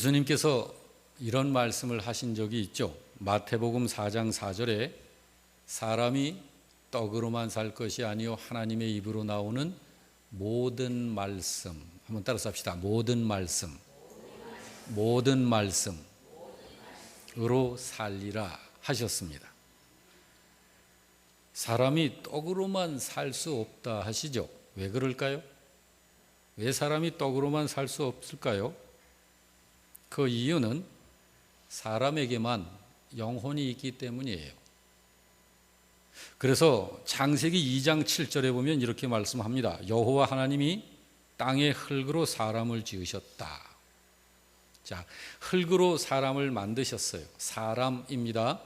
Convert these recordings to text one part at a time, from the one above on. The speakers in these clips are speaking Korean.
예수님께서 이런 말씀을 하신 적이 있죠. 마태복음 4장 4절에 사람이 떡으로만 살 것이 아니요 하나님의 입으로 나오는 모든 말씀 한번 따라서 합시다. 모든 말씀. 모든 말씀으로 살리라 하셨습니다. 사람이 떡으로만 살 수 없다 하시죠. 왜 그럴까요? 왜 사람이 떡으로만 살 수 없을까요? 그 이유는 사람에게만 영혼이 있기 때문이에요. 그래서 창세기 2장 7절에 보면 이렇게 말씀합니다. 여호와 하나님이 땅의 흙으로 사람을 지으셨다. 자, 흙으로 사람을 만드셨어요. 사람입니다.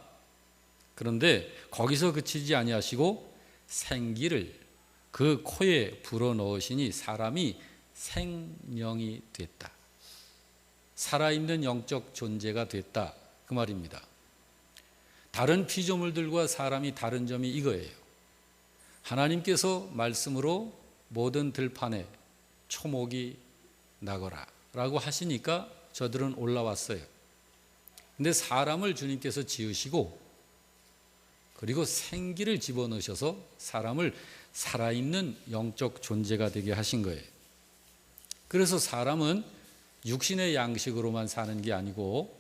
그런데 거기서 그치지 아니하시고 생기를 그 코에 불어 넣으시니 사람이 생명이 됐다. 살아있는 영적 존재가 됐다. 그 말입니다. 다른 피조물들과 사람이 다른 점이 이거예요. 하나님께서 말씀으로 모든 들판에 초목이 나거라 라고 하시니까 저들은 올라왔어요. 근데 사람을 주님께서 지으시고 그리고 생기를 집어넣으셔서 사람을 살아있는 영적 존재가 되게 하신 거예요. 그래서 사람은 육신의 양식으로만 사는 게 아니고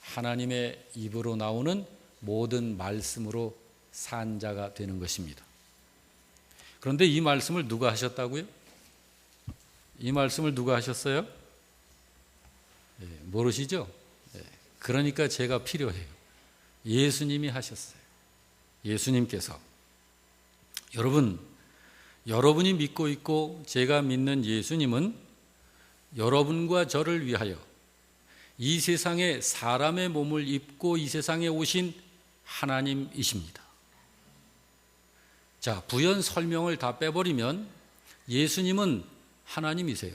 하나님의 입으로 나오는 모든 말씀으로 산 자가 되는 것입니다. 그런데 이 말씀을 누가 하셨다고요? 이 말씀을 누가 하셨어요? 예, 모르시죠? 예, 그러니까 제가 필요해요. 예수님이 하셨어요. 예수님께서. 여러분, 여러분이 믿고 있고 제가 믿는 예수님은 여러분과 저를 위하여 이 세상에 사람의 몸을 입고 이 세상에 오신 하나님이십니다. 자, 부연 설명을 다 빼버리면 예수님은 하나님이세요.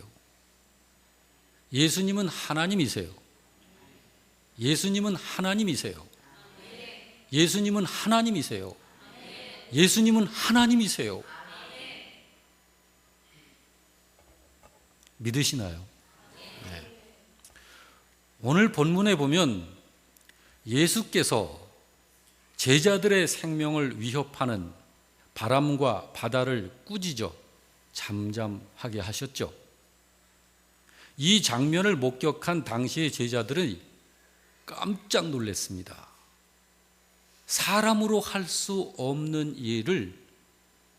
예수님은 하나님이세요. 예수님은 하나님이세요. 예수님은 하나님이세요. 예수님은 하나님이세요. 믿으시나요? 네. 오늘 본문에 보면 예수께서 제자들의 생명을 위협하는 바람과 바다를 꾸짖어 잠잠하게 하셨죠. 이 장면을 목격한 당시의 제자들은 깜짝 놀랐습니다. 사람으로 할 수 없는 일을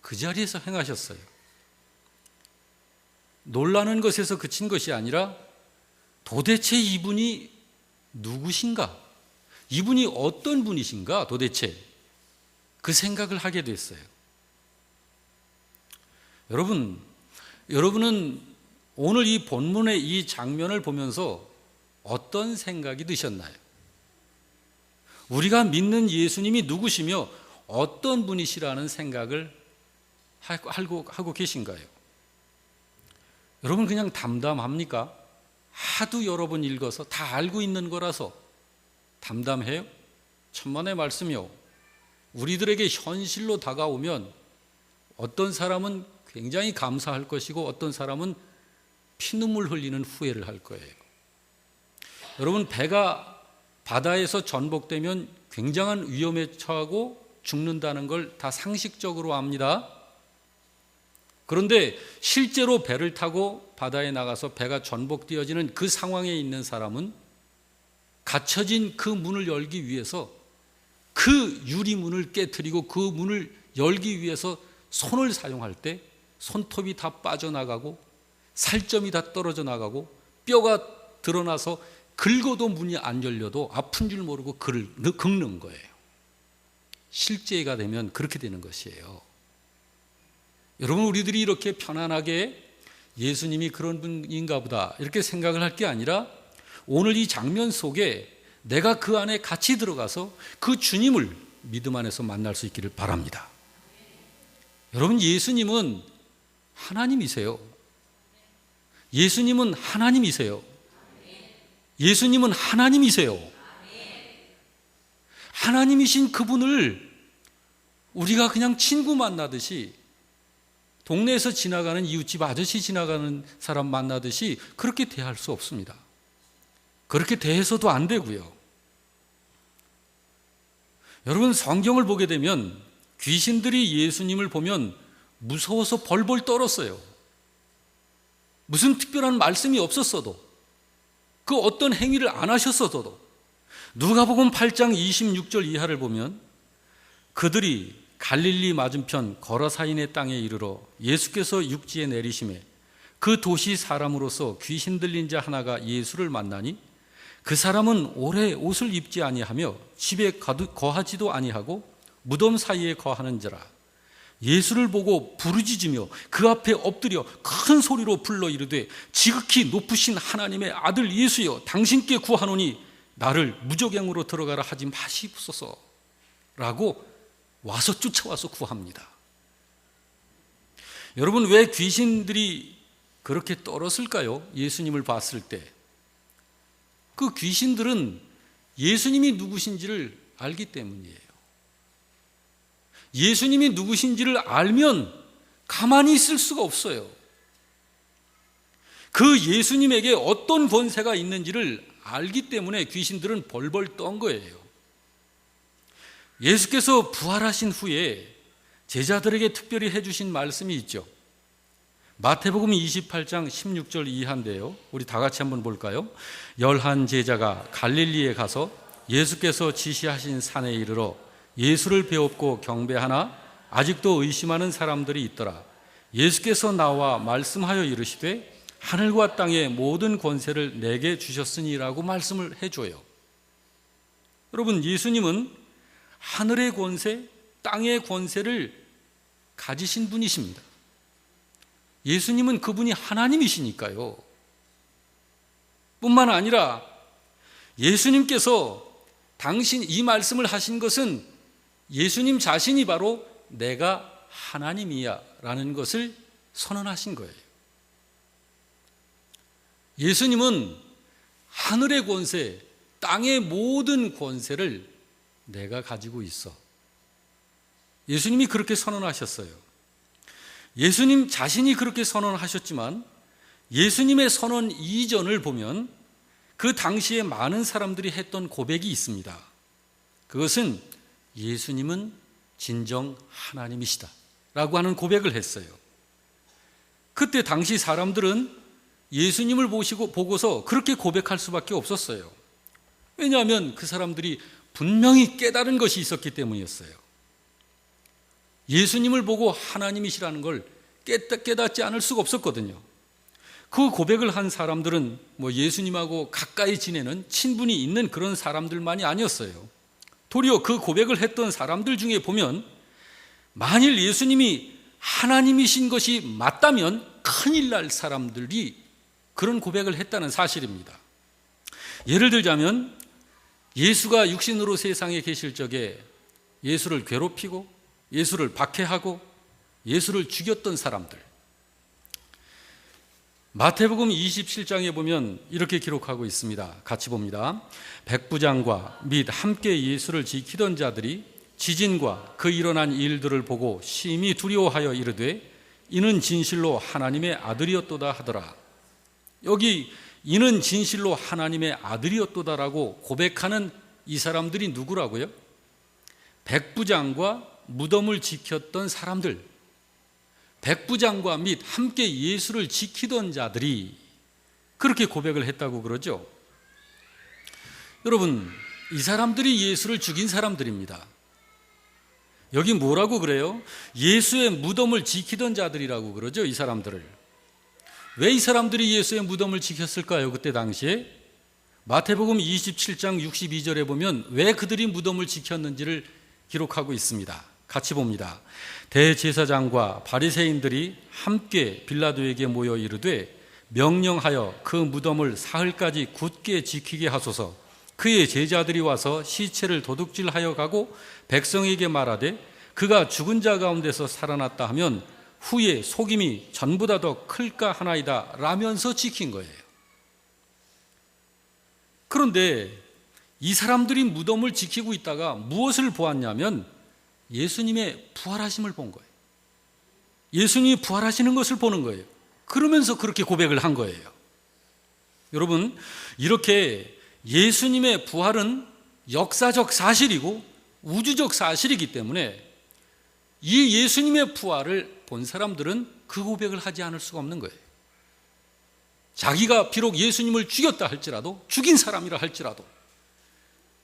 그 자리에서 행하셨어요. 놀라는 것에서 그친 것이 아니라 도대체 이분이 누구신가? 이분이 어떤 분이신가 도대체? 그 생각을 하게 됐어요. 여러분, 여러분은 오늘 이 본문의 이 장면을 보면서 어떤 생각이 드셨나요? 우리가 믿는 예수님이 누구시며 어떤 분이시라는 생각을 하고, 계신가요? 여러분 그냥 담담합니까? 하도 여러 번 읽어서 다 알고 있는 거라서 담담해요? 천만의 말씀이요. 우리들에게 현실로 다가오면 어떤 사람은 굉장히 감사할 것이고 어떤 사람은 피눈물 흘리는 후회를 할 거예요. 여러분 배가 바다에서 전복되면 굉장한 위험에 처하고 죽는다는 걸 다 상식적으로 압니다. 그런데 실제로 배를 타고 바다에 나가서 배가 전복되어지는 그 상황에 있는 사람은 갇혀진 그 문을 열기 위해서 그 유리문을 깨뜨리고 그 문을 열기 위해서 손을 사용할 때 손톱이 다 빠져나가고 살점이 다 떨어져 나가고 뼈가 드러나서 긁어도 문이 안 열려도 아픈 줄 모르고 긁는 거예요. 실제가 되면 그렇게 되는 것이에요. 여러분, 우리들이 이렇게 편안하게 예수님이 그런 분인가 보다 이렇게 생각을 할 게 아니라 오늘 이 장면 속에 내가 그 안에 같이 들어가서 그 주님을 믿음 안에서 만날 수 있기를 바랍니다. 여러분, 예수님은 하나님이세요. 예수님은 하나님이세요. 예수님은 하나님이세요. 하나님이신 그분을 우리가 그냥 친구 만나듯이 동네에서 지나가는 이웃집 아저씨 지나가는 사람 만나듯이 그렇게 대할 수 없습니다. 그렇게 대해서도 안 되고요. 여러분 성경을 보게 되면 귀신들이 예수님을 보면 무서워서 벌벌 떨었어요. 무슨 특별한 말씀이 없었어도 그 어떤 행위를 안 하셨어도 누가복음 8장 26절 이하를 보면 그들이 갈릴리 맞은편 거라사인의 땅에 이르러 예수께서 육지에 내리심에 그 도시 사람으로서 귀신 들린 자 하나가 예수를 만나니 그 사람은 오래 옷을 입지 아니하며 집에 거하지도 아니하고 무덤 사이에 거하는 자라. 예수를 보고 부르짖으며 그 앞에 엎드려 큰 소리로 불러 이르되 지극히 높으신 하나님의 아들 예수여 당신께 구하노니 나를 무적행으로 들어가라 하지 마시옵소서. 라고 와서 쫓아와서 구합니다. 여러분 왜 귀신들이 그렇게 떨었을까요? 예수님을 봤을 때. 그 귀신들은 예수님이 누구신지를 알기 때문이에요. 예수님이 누구신지를 알면 가만히 있을 수가 없어요. 그 예수님에게 어떤 권세가 있는지를 알기 때문에 귀신들은 벌벌 떤 거예요. 예수께서 부활하신 후에 제자들에게 특별히 해주신 말씀이 있죠. 마태복음 28장 16절 이하인데요. 우리 다 같이 한번 볼까요? 열한 제자가 갈릴리에 가서 예수께서 지시하신 산에 이르러 예수를 배웠고 경배하나 아직도 의심하는 사람들이 있더라. 예수께서 나와 말씀하여 이르시되 하늘과 땅의 모든 권세를 내게 주셨으니라고 말씀을 해줘요. 여러분, 예수님은 하늘의 권세, 땅의 권세를 가지신 분이십니다. 예수님은 그분이 하나님이시니까요. 뿐만 아니라 예수님께서 당신 이 말씀을 하신 것은 예수님 자신이 바로 내가 하나님이야 라는 것을 선언하신 거예요. 예수님은 하늘의 권세, 땅의 모든 권세를 내가 가지고 있어. 예수님이 그렇게 선언하셨어요. 예수님 자신이 그렇게 선언하셨지만 예수님의 선언 이전을 보면 그 당시에 많은 사람들이 했던 고백이 있습니다. 그것은 예수님은 진정 하나님이시다. 라고 하는 고백을 했어요. 그때 당시 사람들은 예수님을 보시고 보고서 그렇게 고백할 수밖에 없었어요. 왜냐하면 그 사람들이 분명히 깨달은 것이 있었기 때문이었어요. 예수님을 보고 하나님이시라는 걸 깨닫지 않을 수가 없었거든요. 그 고백을 한 사람들은 뭐 예수님하고 가까이 지내는 친분이 있는 그런 사람들만이 아니었어요. 도리어 그 고백을 했던 사람들 중에 보면 만일 예수님이 하나님이신 것이 맞다면 큰일 날 사람들이 그런 고백을 했다는 사실입니다. 예를 들자면 예수가 육신으로 세상에 계실 적에 예수를 괴롭히고 예수를 박해하고 예수를 죽였던 사람들. 마태복음 27장에 보면 이렇게 기록하고 있습니다. 같이 봅니다. 백부장과 및 함께 예수를 지키던 자들이 지진과 그 일어난 일들을 보고 심히 두려워하여 이르되 이는 진실로 하나님의 아들이었도다 하더라. 여기 이는 진실로 하나님의 아들이었도다라고 고백하는 이 사람들이 누구라고요? 백부장과 무덤을 지켰던 사람들, 백부장과 및 함께 예수를 지키던 자들이 그렇게 고백을 했다고 그러죠. 여러분, 이 사람들이 예수를 죽인 사람들입니다. 여기 뭐라고 그래요? 예수의 무덤을 지키던 자들이라고 그러죠, 이 사람들을. 왜 이 사람들이 예수의 무덤을 지켰을까요, 그때 당시에? 마태복음 27장 62절에 보면 왜 그들이 무덤을 지켰는지를 기록하고 있습니다. 같이 봅니다. 대제사장과 바리새인들이 함께 빌라도에게 모여 이르되 명령하여 그 무덤을 사흘까지 굳게 지키게 하소서. 그의 제자들이 와서 시체를 도둑질하여 가고 백성에게 말하되 그가 죽은 자 가운데서 살아났다 하면 후에 속임이 전보다 더 클까 하나이다 라면서 지킨 거예요. 그런데 이 사람들이 무덤을 지키고 있다가 무엇을 보았냐면 예수님의 부활하심을 본 거예요. 예수님이 부활하시는 것을 보는 거예요. 그러면서 그렇게 고백을 한 거예요. 여러분, 이렇게 예수님의 부활은 역사적 사실이고 우주적 사실이기 때문에 이 예수님의 부활을 본 사람들은 그 고백을 하지 않을 수가 없는 거예요. 자기가 비록 예수님을 죽였다 할지라도 죽인 사람이라 할지라도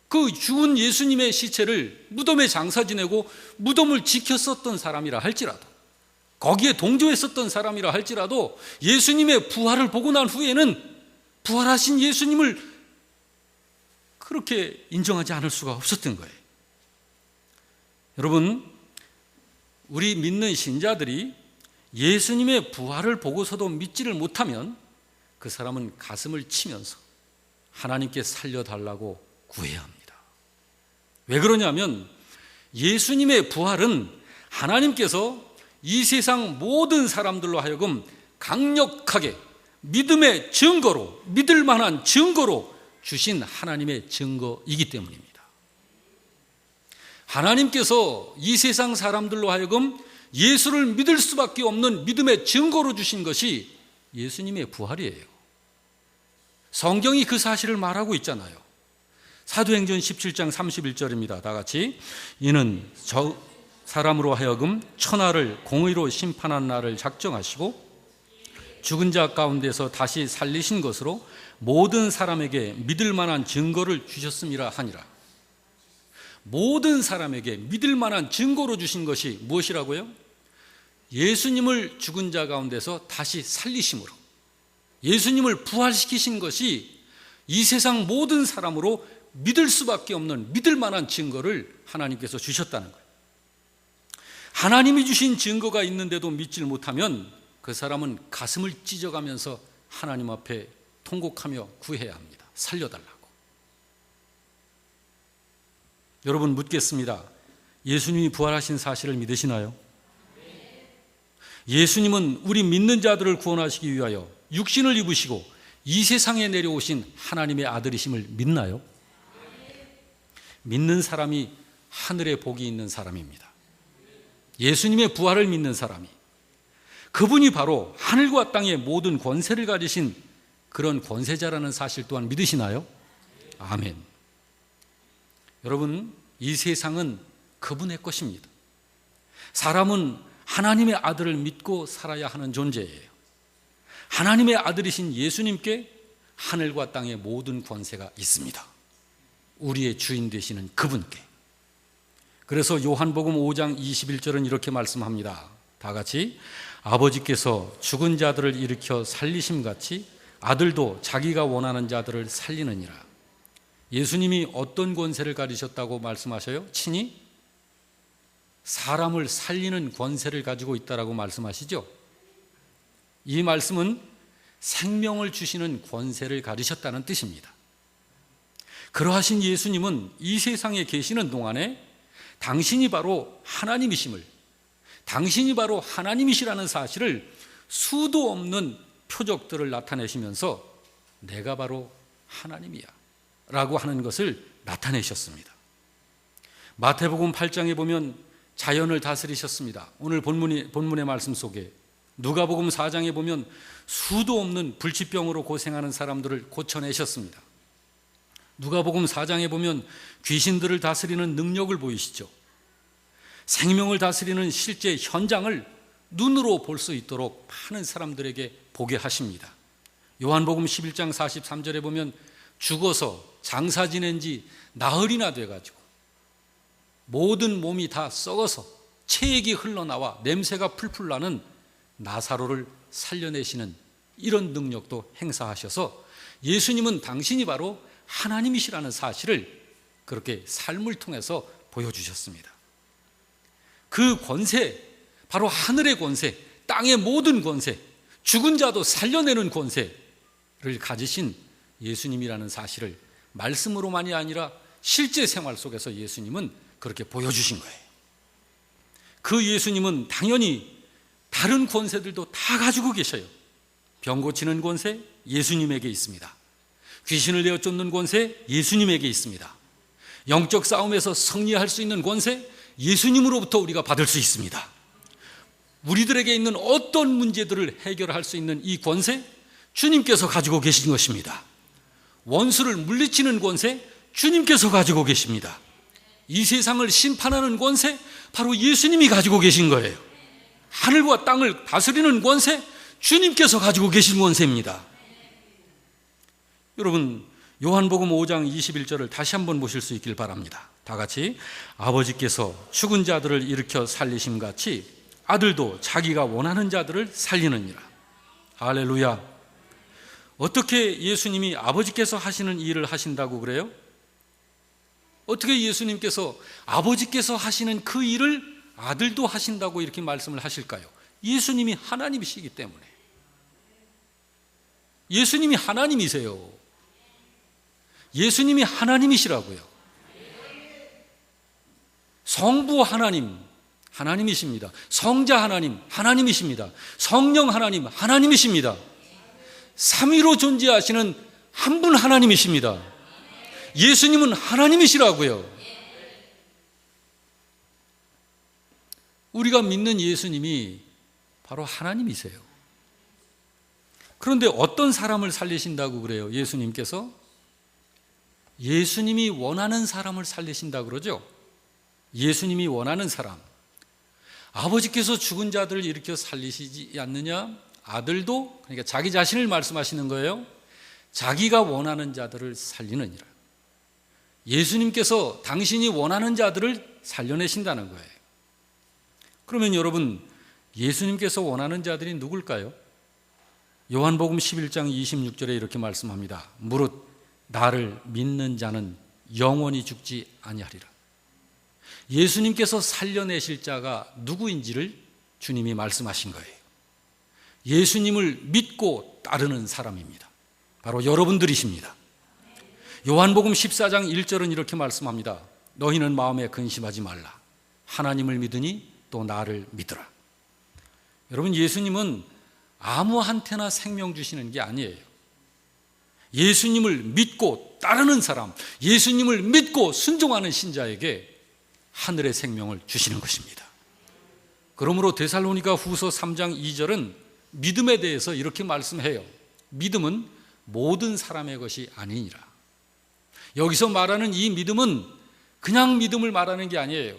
그 죽은 예수님의 시체를 무덤에 장사 지내고 무덤을 지켰었던 사람이라 할지라도 거기에 동조했었던 사람이라 할지라도 예수님의 부활을 보고 난 후에는 부활하신 예수님을 그렇게 인정하지 않을 수가 없었던 거예요. 여러분, 우리 믿는 신자들이 예수님의 부활을 보고서도 믿지를 못하면 그 사람은 가슴을 치면서 하나님께 살려달라고 구해야 합니다. 왜 그러냐면 예수님의 부활은 하나님께서 이 세상 모든 사람들로 하여금 강력하게 믿음의 증거로, 믿을 만한 증거로 주신 하나님의 증거이기 때문입니다. 하나님께서 이 세상 사람들로 하여금 예수를 믿을 수밖에 없는 믿음의 증거로 주신 것이 예수님의 부활이에요. 성경이 그 사실을 말하고 있잖아요. 사도행전 17장 31절입니다. 다 같이 이는 저 사람으로 하여금 천하를 공의로 심판한 날을 작정하시고 죽은 자 가운데서 다시 살리신 것으로 모든 사람에게 믿을 만한 증거를 주셨음이라 하니라. 모든 사람에게 믿을 만한 증거로 주신 것이 무엇이라고요? 예수님을 죽은 자 가운데서 다시 살리심으로 예수님을 부활시키신 것이 이 세상 모든 사람으로 믿을 수밖에 없는 믿을 만한 증거를 하나님께서 주셨다는 거예요. 하나님이 주신 증거가 있는데도 믿질 못하면 그 사람은 가슴을 찢어가면서 하나님 앞에 통곡하며 구해야 합니다. 살려달라고. 여러분 묻겠습니다. 예수님이 부활하신 사실을 믿으시나요? 예수님은 우리 믿는 자들을 구원하시기 위하여 육신을 입으시고 이 세상에 내려오신 하나님의 아들이심을 믿나요? 믿는 사람이 하늘에 복이 있는 사람입니다. 예수님의 부활을 믿는 사람이 그분이 바로 하늘과 땅의 모든 권세를 가지신 그런 권세자라는 사실 또한 믿으시나요? 아멘. 여러분, 이 세상은 그분의 것입니다. 사람은 하나님의 아들을 믿고 살아야 하는 존재예요. 하나님의 아들이신 예수님께 하늘과 땅의 모든 권세가 있습니다. 우리의 주인 되시는 그분께. 그래서 요한복음 5장 21절은 이렇게 말씀합니다. 다 같이 아버지께서 죽은 자들을 일으켜 살리심 같이 아들도 자기가 원하는 자들을 살리느니라. 예수님이 어떤 권세를 가지셨다고 말씀하셔요? 친히 사람을 살리는 권세를 가지고 있다라고 말씀하시죠. 이 말씀은 생명을 주시는 권세를 가지셨다는 뜻입니다. 그러하신 예수님은 이 세상에 계시는 동안에 당신이 바로 하나님이심을, 당신이 바로 하나님이시라는 사실을 수도 없는 표적들을 나타내시면서 내가 바로 하나님이야. 라고 하는 것을 나타내셨습니다. 마태복음 8장에 보면 자연을 다스리셨습니다. 오늘 본문이, 본문의 말씀 속에 누가복음 4장에 보면 수도 없는 불치병으로 고생하는 사람들을 고쳐내셨습니다. 누가복음 4장에 보면 귀신들을 다스리는 능력을 보이시죠. 생명을 다스리는 실제 현장을 눈으로 볼 수 있도록 많은 사람들에게 보게 하십니다. 요한복음 11장 43절에 보면 죽어서 장사 지낸 지 나흘이나 돼가지고 모든 몸이 다 썩어서 체액이 흘러나와 냄새가 풀풀 나는 나사로를 살려내시는 이런 능력도 행사하셔서 예수님은 당신이 바로 하나님이시라는 사실을 그렇게 삶을 통해서 보여주셨습니다. 그 권세, 바로 하늘의 권세, 땅의 모든 권세, 죽은 자도 살려내는 권세를 가지신 예수님이라는 사실을 말씀으로만이 아니라 실제 생활 속에서 예수님은 그렇게 보여주신 거예요. 그 예수님은 당연히 다른 권세들도 다 가지고 계셔요. 병 고치는 권세 예수님에게 있습니다. 귀신을 내어 쫓는 권세 예수님에게 있습니다. 영적 싸움에서 승리할 수 있는 권세 예수님으로부터 우리가 받을 수 있습니다. 우리들에게 있는 어떤 문제들을 해결할 수 있는 이 권세 주님께서 가지고 계신 것입니다. 원수를 물리치는 권세 주님께서 가지고 계십니다. 이 세상을 심판하는 권세 바로 예수님이 가지고 계신 거예요. 하늘과 땅을 다스리는 권세 주님께서 가지고 계신 권세입니다. 여러분 요한복음 5장 21절을 다시 한번 보실 수 있길 바랍니다. 다 같이 아버지께서 죽은 자들을 일으켜 살리심 같이 아들도 자기가 원하는 자들을 살리느니라. 할렐루야. 어떻게 예수님이 아버지께서 하시는 일을 하신다고 그래요? 어떻게 예수님께서 아버지께서 하시는 그 일을 아들도 하신다고 이렇게 말씀을 하실까요? 예수님이 하나님이시기 때문에. 예수님이 하나님이세요. 예수님이 하나님이시라고요. 성부 하나님, 하나님이십니다. 성자 하나님, 하나님이십니다. 성령 하나님, 하나님이십니다. 삼위로 존재하시는 한 분 하나님이십니다. 예수님은 하나님이시라고요. 우리가 믿는 예수님이 바로 하나님이세요. 그런데 어떤 사람을 살리신다고 그래요? 예수님께서 예수님이 원하는 사람을 살리신다 그러죠? 예수님이 원하는 사람. 아버지께서 죽은 자들을 일으켜 살리시지 않느냐? 아들도 그러니까 자기 자신을 말씀하시는 거예요. 자기가 원하는 자들을 살리느니라. 예수님께서 당신이 원하는 자들을 살려내신다는 거예요. 그러면 여러분, 예수님께서 원하는 자들이 누굴까요? 요한복음 11장 26절에 이렇게 말씀합니다. 무릇 나를 믿는 자는 영원히 죽지 아니하리라. 예수님께서 살려내실 자가 누구인지를 주님이 말씀하신 거예요. 예수님을 믿고 따르는 사람입니다. 바로 여러분들이십니다. 요한복음 14장 1절은 이렇게 말씀합니다. 너희는 마음에 근심하지 말라. 하나님을 믿으니 또 나를 믿으라. 여러분, 예수님은 아무한테나 생명 주시는 게 아니에요. 예수님을 믿고 따르는 사람, 예수님을 믿고 순종하는 신자에게 하늘의 생명을 주시는 것입니다. 그러므로 데살로니가 후서 3장 2절은 믿음에 대해서 이렇게 말씀해요. 믿음은 모든 사람의 것이 아니니라. 여기서 말하는 이 믿음은 그냥 믿음을 말하는 게 아니에요.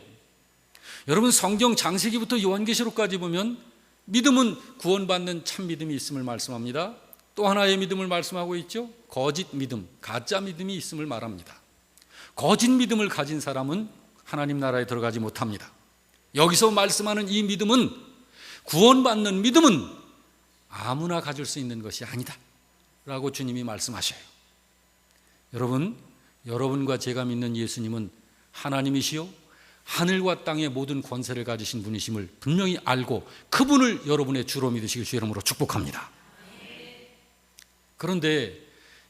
여러분 성경 장세기부터 요한계시록까지 보면 믿음은 구원받는 참 믿음이 있음을 말씀합니다. 또 하나의 믿음을 말씀하고 있죠. 거짓 믿음, 가짜 믿음이 있음을 말합니다. 거짓 믿음을 가진 사람은 하나님 나라에 들어가지 못합니다. 여기서 말씀하는 이 믿음은 구원받는 믿음은 아무나 가질 수 있는 것이 아니다. 라고 주님이 말씀하셔요. 여러분, 여러분과 제가 믿는 예수님은 하나님이시요. 하늘과 땅의 모든 권세를 가지신 분이심을 분명히 알고 그분을 여러분의 주로 믿으시길 주 이름으로 축복합니다. 그런데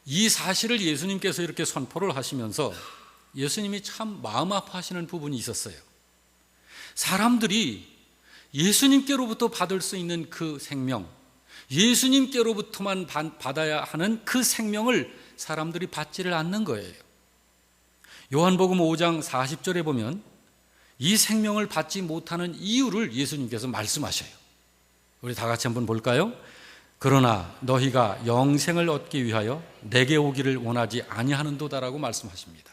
이 사실을 예수님께서 이렇게 선포를 하시면서 예수님이 참 마음 아파하시는 부분이 있었어요. 사람들이 예수님께로부터 받을 수 있는 그 생명, 예수님께로부터만 받아야 하는 그 생명을 사람들이 받지를 않는 거예요. 요한복음 5장 40절에 보면 이 생명을 받지 못하는 이유를 예수님께서 말씀하셔요. 우리 다 같이 한번 볼까요? 그러나 너희가 영생을 얻기 위하여 내게 오기를 원하지 아니하는도다라고 말씀하십니다.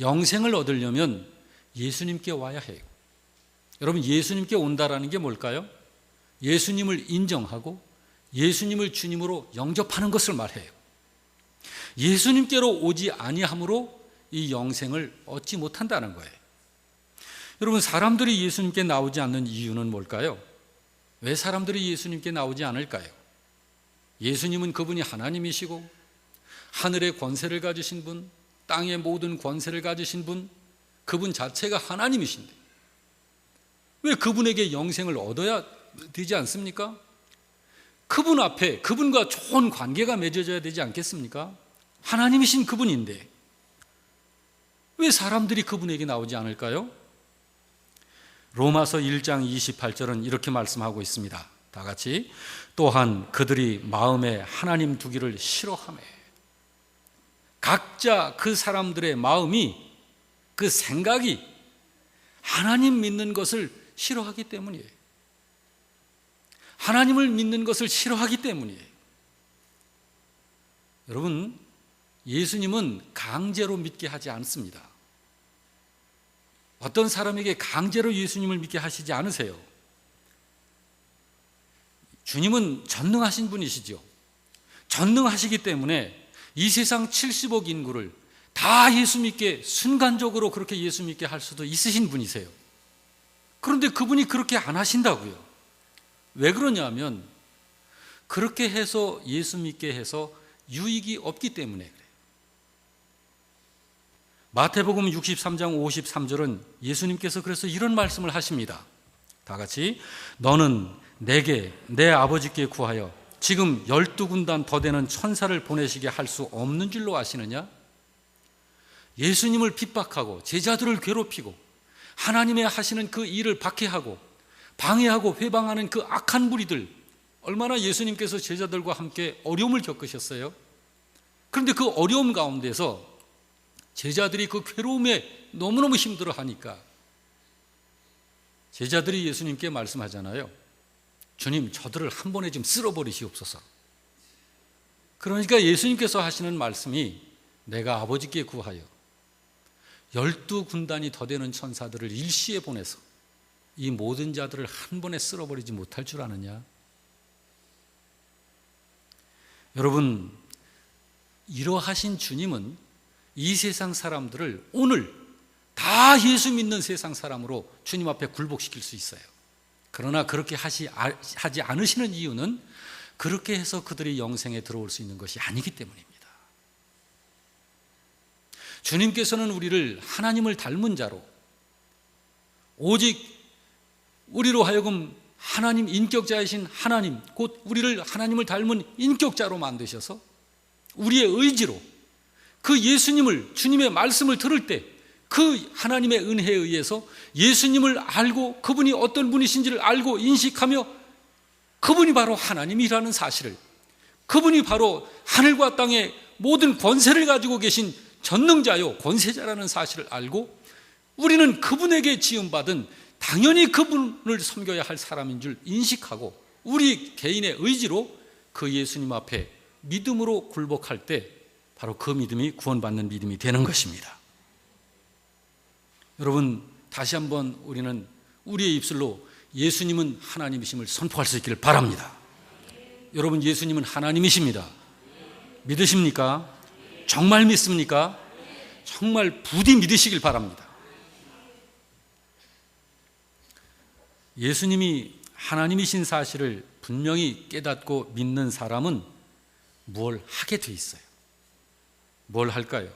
영생을 얻으려면 예수님께 와야 해요. 여러분 예수님께 온다라는 게 뭘까요? 예수님을 인정하고 예수님을 주님으로 영접하는 것을 말해요. 예수님께로 오지 아니함으로 이 영생을 얻지 못한다는 거예요. 여러분 사람들이 예수님께 나오지 않는 이유는 뭘까요? 왜 사람들이 예수님께 나오지 않을까요? 예수님은 그분이 하나님이시고 하늘의 권세를 가지신 분, 땅의 모든 권세를 가지신 분, 그분 자체가 하나님이신데 왜 그분에게 영생을 얻어야 되지 않습니까? 그분 앞에 그분과 좋은 관계가 맺어져야 되지 않겠습니까? 하나님이신 그분인데 왜 사람들이 그분에게 나오지 않을까요? 로마서 1장 28절은 이렇게 말씀하고 있습니다. 다 같이 또한 그들이 마음에 하나님 두기를 싫어하며 각자 그 사람들의 마음이 그 생각이 하나님 믿는 것을 싫어하기 때문이에요. 하나님을 믿는 것을 싫어하기 때문이에요. 여러분, 예수님은 강제로 믿게 하지 않습니다. 어떤 사람에게 강제로 예수님을 믿게 하시지 않으세요. 주님은 전능하신 분이시죠. 전능하시기 때문에 이 세상 70억 인구를 다 예수 믿게 순간적으로 그렇게 예수 믿게 할 수도 있으신 분이세요. 그런데 그분이 그렇게 안 하신다고요. 왜 그러냐면 그렇게 해서 예수 믿게 해서 유익이 없기 때문에 그래요. 마태복음 63장 53절은 예수님께서 그래서 이런 말씀을 하십니다. 다 같이 너는 내게 내 아버지께 구하여 지금 열두 군단 더 되는 천사를 보내시게 할 수 없는 줄로 아시느냐? 예수님을 핍박하고 제자들을 괴롭히고 하나님의 하시는 그 일을 박해하고 방해하고 회방하는 그 악한 무리들 얼마나 예수님께서 제자들과 함께 어려움을 겪으셨어요? 그런데 그 어려움 가운데서 제자들이 그 괴로움에 너무너무 힘들어 하니까 제자들이 예수님께 말씀하잖아요. 주님, 저들을 한 번에 좀 쓸어버리시옵소서. 그러니까 예수님께서 하시는 말씀이 내가 아버지께 구하여 열두 군단이 더 되는 천사들을 일시에 보내서 이 모든 자들을 한 번에 쓸어버리지 못할 줄 아느냐? 여러분, 이러하신 주님은 이 세상 사람들을 오늘 다 예수 믿는 세상 사람으로 주님 앞에 굴복시킬 수 있어요. 그러나 그렇게 하시, 하지 않으시는 이유는 그렇게 해서 그들이 영생에 들어올 수 있는 것이 아니기 때문입니다. 주님께서는 우리를 하나님을 닮은 자로 오직 우리로 하여금 하나님 인격자이신 하나님 곧 우리를 하나님을 닮은 인격자로 만드셔서 우리의 의지로 그 예수님을 주님의 말씀을 들을 때 그 하나님의 은혜에 의해서 예수님을 알고 그분이 어떤 분이신지를 알고 인식하며 그분이 바로 하나님이라는 사실을 그분이 바로 하늘과 땅의 모든 권세를 가지고 계신 전능자요 권세자라는 사실을 알고 우리는 그분에게 지음받은 당연히 그분을 섬겨야 할 사람인 줄 인식하고 우리 개인의 의지로 그 예수님 앞에 믿음으로 굴복할 때 바로 그 믿음이 구원받는 믿음이 되는 것입니다. 여러분, 다시 한번 우리는 우리의 입술로 예수님은 하나님이심을 선포할 수 있기를 바랍니다. 여러분, 예수님은 하나님이십니다. 믿으십니까? 정말 믿습니까? 정말 부디 믿으시길 바랍니다. 예수님이 하나님이신 사실을 분명히 깨닫고 믿는 사람은 뭘 하게 돼 있어요. 뭘 할까요?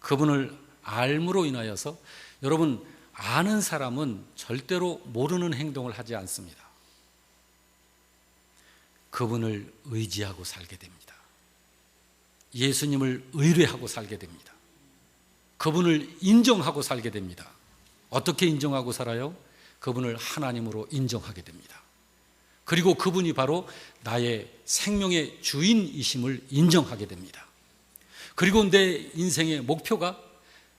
그분을 알므로 인하여서 여러분 아는 사람은 절대로 모르는 행동을 하지 않습니다. 그분을 의지하고 살게 됩니다. 예수님을 의뢰하고 살게 됩니다. 그분을 인정하고 살게 됩니다. 어떻게 인정하고 살아요? 그분을 하나님으로 인정하게 됩니다. 그리고 그분이 바로 나의 생명의 주인이심을 인정하게 됩니다. 그리고 내 인생의 목표가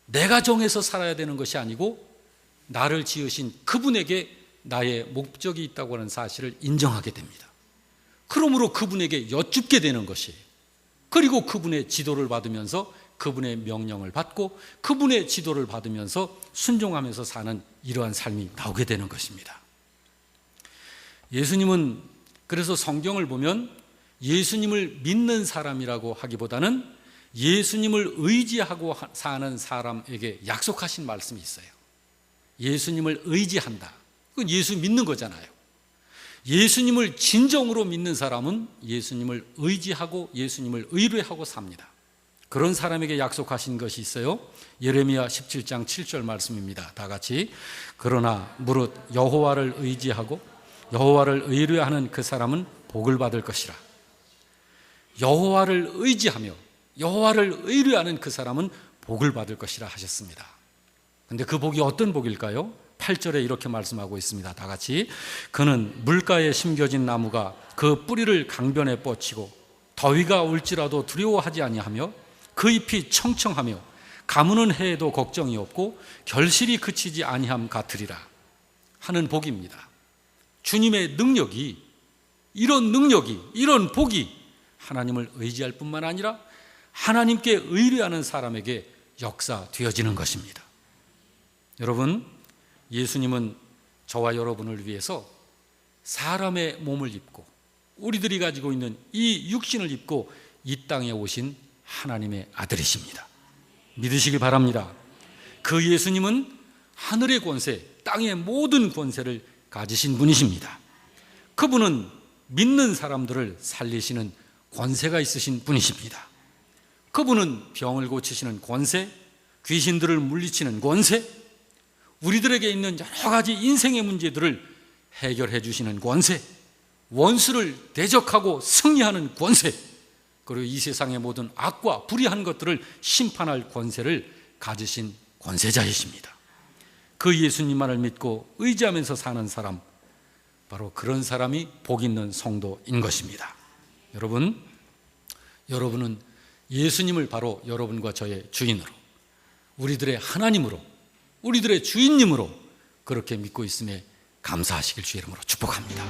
내가 정해서 살아야 되는 것이 아니고 나를 지으신 그분에게 나의 목적이 있다고 하는 사실을 인정하게 됩니다. 그러므로 그분에게 여쭙게 되는 것이에요. 그리고 그분의 지도를 받으면서 그분의 명령을 받고 그분의 지도를 받으면서 순종하면서 사는 이러한 삶이 나오게 되는 것입니다. 예수님은 그래서 성경을 보면 예수님을 믿는 사람이라고 하기보다는 예수님을 의지하고 사는 사람에게 약속하신 말씀이 있어요. 예수님을 의지한다. 그건 예수 믿는 거잖아요. 예수님을 진정으로 믿는 사람은 예수님을 의지하고 예수님을 의뢰하고 삽니다. 그런 사람에게 약속하신 것이 있어요. 예레미야 17장 7절 말씀입니다. 다 같이 그러나 무릇 여호와를 의지하고 여호와를 의뢰하는 그 사람은 복을 받을 것이라. 여호와를 의지하며 여호와를 의뢰하는 그 사람은 복을 받을 것이라 하셨습니다. 근데 그 복이 어떤 복일까요? 8절에 이렇게 말씀하고 있습니다. 다 같이 그는 물가에 심겨진 나무가 그 뿌리를 강변에 뻗치고 더위가 올지라도 두려워하지 아니하며 그 잎이 청청하며 가무는 해에도 걱정이 없고 결실이 그치지 아니함 같으리라 하는 복입니다. 주님의 능력이 이런 능력이 이런 복이 하나님을 의지할 뿐만 아니라 하나님께 의뢰하는 사람에게 역사되어지는 것입니다. 여러분, 예수님은 저와 여러분을 위해서 사람의 몸을 입고 우리들이 가지고 있는 이 육신을 입고 이 땅에 오신 하나님의 아들이십니다. 믿으시기 바랍니다. 그 예수님은 하늘의 권세, 땅의 모든 권세를 가지신 분이십니다. 그분은 믿는 사람들을 살리시는 권세가 있으신 분이십니다. 그분은 병을 고치시는 권세, 귀신들을 물리치는 권세, 우리들에게 있는 여러 가지 인생의 문제들을 해결해 주시는 권세, 원수를 대적하고 승리하는 권세, 그리고 이 세상의 모든 악과 불의한 것들을 심판할 권세를 가지신 권세자이십니다. 그 예수님만을 믿고 의지하면서 사는 사람, 바로 그런 사람이 복 있는 성도인 것입니다. 여러분, 여러분은 예수님을 바로 여러분과 저의 주인으로, 우리들의 하나님으로, 우리들의 주인님으로 그렇게 믿고 있음에 감사하시길 주 이름으로 축복합니다.